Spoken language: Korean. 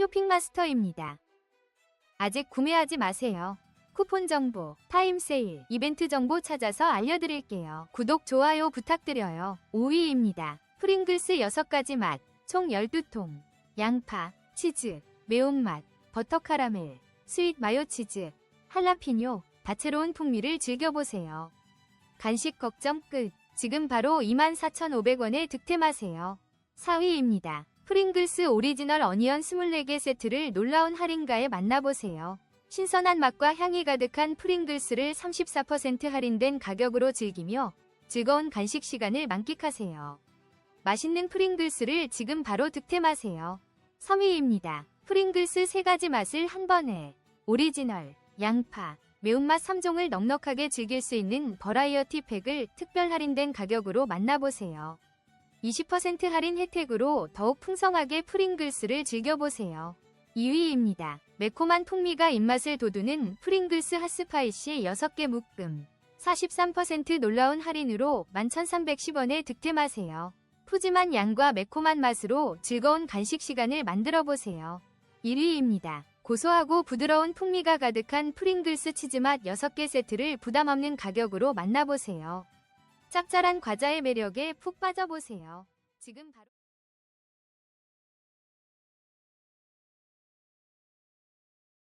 쇼핑마스터입니다. 아직 구매하지 마세요. 쿠폰 정보, 타임 세일, 이벤트 정보 찾아서 알려드릴게요. 구독, 좋아요 부탁드려요. 5위입니다. 프링글스 6가지 맛, 총 12통. 양파, 치즈, 매운맛, 버터 카라멜, 스윗 마요 치즈, 할라피뇨, 다채로운 풍미를 즐겨보세요. 간식 걱정 끝. 지금 바로 24,500원에 득템하세요. 4위입니다. 프링글스 오리지널 어니언 24개 세트를 놀라운 할인가에 만나보세요. 신선한 맛과 향이 가득한 프링글스를 34% 할인된 가격으로 즐기며 즐거운 간식 시간을 만끽하세요. 맛있는 프링글스를 지금 바로 득템하세요. 3위입니다. 프링글스 3가지 맛을 한 번에 오리지널, 양파, 매운맛 3종을 넉넉하게 즐길 수 있는 버라이어티 팩을 특별 할인된 가격으로 만나보세요. 20% 할인 혜택으로 더욱 풍성하게 프링글스를 즐겨보세요. 2위입니다. 매콤한 풍미가 입맛을 돋우는 프링글스 핫스파이시 6개 묶음. 43% 놀라운 할인으로 11,310원에 득템하세요. 푸짐한 양과 매콤한 맛으로 즐거운 간식 시간을 만들어 보세요. 1위입니다. 고소하고 부드러운 풍미가 가득한 프링글스 치즈맛 6개 세트를 부담 없는 가격으로 만나보세요. 짭짤한 과자의 매력에 푹 빠져보세요. 지금 바로